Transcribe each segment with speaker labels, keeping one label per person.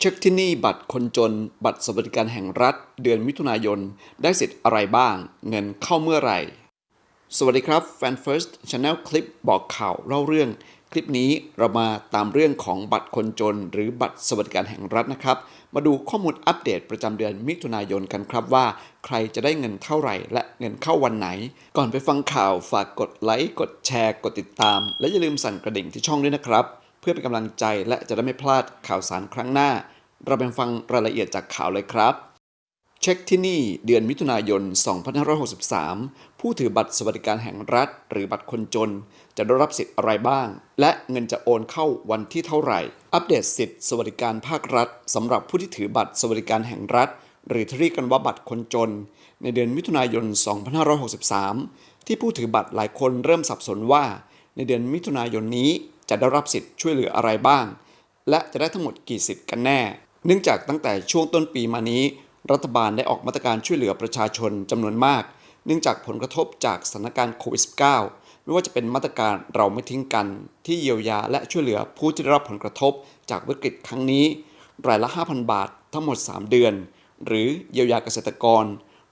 Speaker 1: เช็คที่นี่บัตรคนจน บัตรสวัสดิการแห่งรัฐ เดือนมิถุนายน ได้สิทธิ์อะไรบ้าง เงินเข้าเมื่อไหร่ สวัสดีครับ Fan First Channel คลิปบอกข่าวเล่าเรื่อง คลิปนี้เรามาตามเรื่องของบัตรคนจน หรือบัตรสวัสดิการแห่งรัฐนะครับ มาดูข้อมูลอัปเดตประจำเดือนมิถุนายนกันครับว่า ใครจะได้เงินเท่าไหร่ และเงินเข้าวันไหน ก่อนไปฟังข่าวฝากกดไลค์กดแชร์ กดติดตาม และอย่าลืมสั่นกระดิ่งที่ช่องด้วยนะครับ พื่อเป็นกำลังใจและจะได้ไม่พลาดข่าวสารครั้งหน้า เราไปฟังรายละเอียดจากข่าวเลยครับ เช็คที่นี่เดือนมิถุนายน 2563 ผู้ถือบัตรสวัสดิการแห่งรัฐ หรือบัตรคนจน จะได้รับสิทธิ์อะไรบ้าง และเงินจะโอนเข้าวันที่เท่าไหร่ อัปเดตสิทธิสวัสดิการภาครัฐสำหรับผู้ที่ถือบัตรสวัสดิการแห่งรัฐ หรือที่เรียกกันว่าบัตรคนจน ในเดือนมิถุนายน 2563 ที่ผู้ถือบัตรหลายคนเริ่มสับสนว่า ในเดือนมิถุนายนนี้ จะได้รับสิทธิ์ช่วยเหลืออะไรบ้าง และจะได้ทั้งหมดกี่สิทธิ์กันแน่ เนื่องจากตั้งแต่ช่วงต้นปีมานี้ รัฐบาลได้ออกมาตรการช่วยเหลือประชาชนจำนวนมาก เนื่องจากผลกระทบจากสถานการณ์โควิด -19 ไม่ว่าจะเป็นมาตรการเราไม่ทิ้งกัน ที่เยียวยาและช่วยเหลือผู้ที่ได้รับผลกระทบจากวิกฤตครั้งนี้ รายละ 5,000 บาททั้งหมด 3 เดือน หรือเยียวยาเกษตรกร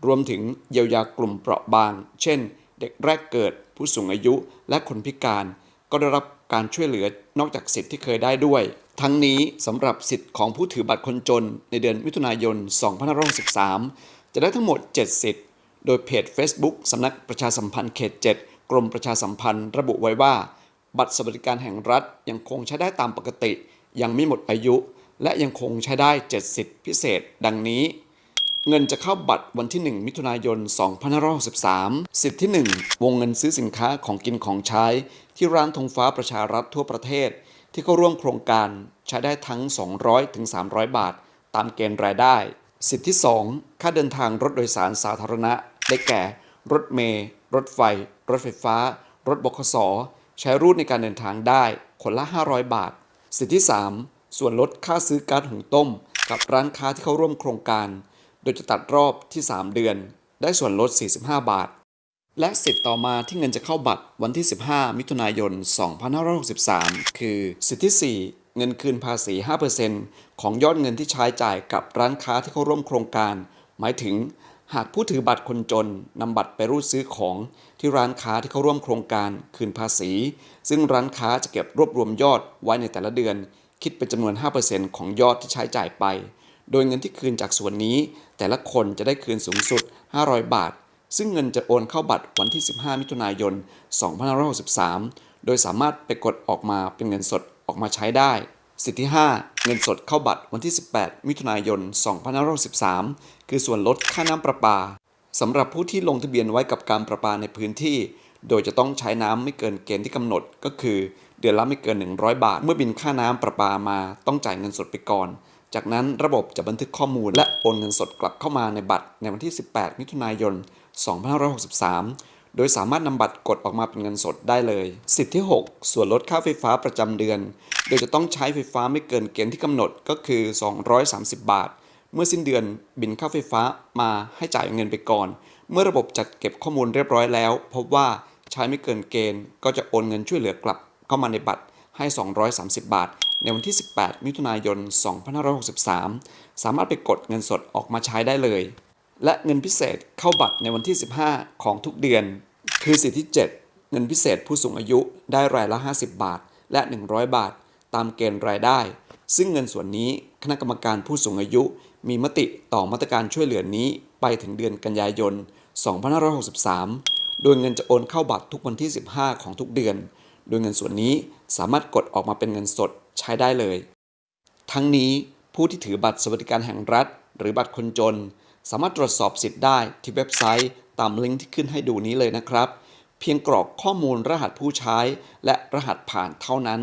Speaker 1: รวมถึงเยียวยากลุ่มเปราะบาง เช่น เด็กแรกเกิด ผู้สูงอายุ และคนพิการ ก็ได้รับ การช่วยเหลือนอกจากสิทธิ์ที่เคยได้ด้วย ทั้งนี้สำหรับสิทธิ์ของผู้ถือบัตรคนจน ในเดือนมิถุนายน 2563 จะได้ทั้งหมด 7 สิทธิ์ โดยเพจ Facebook สำนักประชาสัมพันธ์เขต 7 กรมประชาสัมพันธ์ระบุไว้ว่า บัตรสวัสดิการแห่งรัฐยังคงใช้ได้ตามปกติ ยังไม่หมดอายุ และยังคงใช้ได้ 7 สิทธิ์พิเศษ ดังนี้ เงินจะเข้าบัตรวันที่ 1 มิถุนายน 2563 สิทธิ์ที่ 1 วงเงินซื้อสินค้าของกินของใช้ ที่ร้านธงฟ้าประชารัฐทั่วประเทศ ที่เข้าร่วมโครงการใช้ได้ทั้ง 200 ถึง 300 บาท ตามเกณฑ์รายได้ สิทธิ์ที่ 2 ค่าเดินทางรถโดยสารสาธารณะ ได้แก่ รถเมล์รถไฟ รถไฟฟ้า รถบขส ใช้รูทในการเดินทางได้ คนละ 500 บาท สิทธิที่ 3 ส่วนลดค่าซื้อกาซหุงต้ม กับร้านค้าที่เข้าร่วมโครงการ โดยจะตัดรอบที่ 3 เดือน ได้ส่วนลด 45 บาท และสิทธิ์ต่อมาที่เงินจะเข้าบัตรวันที่ 15 มิถุนายน 2563 คือสิทธิที่4เงินคืนภาษี 5%ของยอดเงินที่ใช้จ่ายกับร้านค้าที่เข้าร่วมโครงการ หมายถึงหากผู้ถือบัตรคนจนนำบัตรไปรูดซื้อของที่ร้านค้าที่เข้าร่วมโครงการคืนภาษี ซึ่งร้านค้าจะเก็บรวบรวมยอดไว้ในแต่ละเดือน คิดเป็นจำนวน 5%ของยอดที่ใช้จ่ายไป โดยเงินที่คืนจากส่วนนี้ แต่ละคนจะได้คืนสูงสุด 500 บาท ซึ่งเงินจะโอนเข้าบัตรวันที่ 15 มิถุนายน 2563 โดยสามารถไปกดออกมาเป็นเงินสดออกมาใช้ได้ สิทธิที่5เงินสดเข้าบัตรวันที่ 18 มิถุนายน 2563 คือส่วนลดค่าน้ำประปาสำหรับผู้ที่ลงทะเบียนไว้กับการประปาในพื้นที่ โดยจะต้องใช้น้ำไม่เกินเกณฑ์ที่กำหนดก็คือ เดือนละไม่เกิน 100 บาท เมื่อบินค่าน้ำประปามาต้องจ่ายเงินสดไปก่อน จากนั้นระบบจะบันทึกข้อมูลและโอนเงินสดกลับเข้ามาในบัตรในวันที่ 18 มิถุนายน 2563 โดยสามารถนำบัตรกดออกมาเป็นเงินสดได้เลย สิทธิที่ 6 ส่วนลดค่าไฟฟ้าประจำเดือน โดยจะต้องใช้ไฟฟ้าไม่เกินเกณฑ์ที่กำหนดก็คือ 230 บาท เมื่อสิ้นเดือนบินค่าไฟฟ้ามาให้จ่ายเงินไปก่อน เมื่อระบบจัดเก็บข้อมูลเรียบร้อยแล้ว พบว่าใช้ไม่เกินเกณฑ์ ก็จะโอนเงินช่วยเหลือกลับเข้ามาในบัตรให้ 230 บาท ในวันที่ 18 มิถุนายน 2563 สามารถไปกดเงินสดออกมาใช้ได้เลย และเงินพิเศษเข้าบัตรในวันที่ 15 ของทุกเดือน คือสิทธิที่7เงินพิเศษผู้สูงอายุได้รายละ 50 บาท และ 100 บาท ตามเกณฑ์รายได้ ซึ่งเงินส่วนนี้คณะกรรมการผู้สูงอายุ มีมติต่อมาตรการช่วยเหลือนี้ไปถึงเดือนกันยายน 2563 โดยเงินจะโอนเข้าบัตรทุกวันที่ 15 ของทุกเดือน โดยเงินส่วนนี้สามารถกดออกมาเป็นเงินสดใช้ได้เลย ทั้งนี้ผู้ที่ถือบัตรสวัสดิการแห่งรัฐ หรือบัตรคนจน สามารถตรวจสอบสิทธิ์ได้ที่เว็บไซต์ตามลิงก์ที่ขึ้นให้ดูนี้เลยนะครับ เพียงกรอกข้อมูลรหัสผู้ใช้ และรหัสผ่านเท่านั้น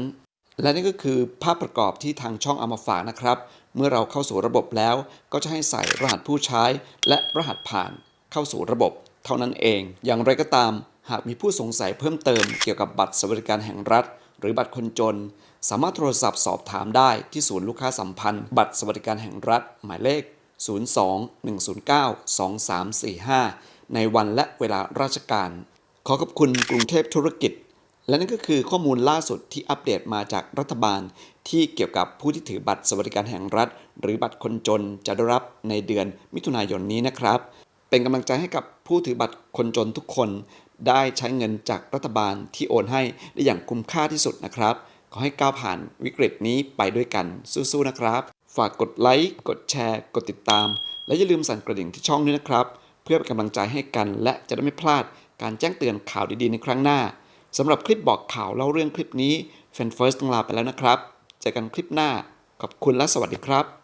Speaker 1: และนี่ก็คือภาพประกอบที่ทางช่องเอามาฝากนะครับ เมื่อเราเข้าสู่ระบบแล้ว ก็จะให้ใส่รหัสผู้ใช้ และรหัสผ่านเข้าสู่ระบบ เท่านั้นเอง อย่างไรก็ตาม หากมีผู้สงสัยเพิ่มเติมเกี่ยวกับบัตรสวัสดิการแห่งรัฐ หรือบัตรคนจน สามารถโทรศัพท์สอบถามได้ที่ศูนย์ลูกค้าสัมพันธ์ บัตรสวัสดิการแห่งรัฐ หมายเลข 02-109-2345 ในวันและเวลาราชการ ขอขอบคุณกรุงเทพธุรกิจ และนั่นก็คือข้อมูลล่าสุดที่อัปเดตมาจากรัฐบาล ที่เกี่ยวกับผู้ที่ถือบัตรสวัสดิการแห่งรัฐ หรือบัตรคนจนจะได้รับในเดือนมิถุนายนนี้นะครับ เป็นกำลังใจให้กับผู้ถือบัตรคนจนทุกคน ได้ใช้เงินจากรัฐบาลที่โอนให้ได้อย่างคุ้มค่าที่สุดนะครับ ขอให้ก้าวผ่านวิกฤตนี้ไปด้วยกันสู้ๆนะครับ ฝากกดไลค์กดแชร์ กดติดตาม และอย่าลืมสั่นกระดิ่งที่ช่องด้วยนะครับ เพื่อเป็นกำลังใจให้กัน และจะได้ไม่พลาดการแจ้งเตือนข่าวดีๆในครั้งหน้าสำหรับคลิปบอกข่าวเล่าเรื่องคลิปนี้แฟนเฟิร์สต้องลาไปแล้วนะครับ เจอกันคลิปหน้า ขอบคุณและสวัสดีครับ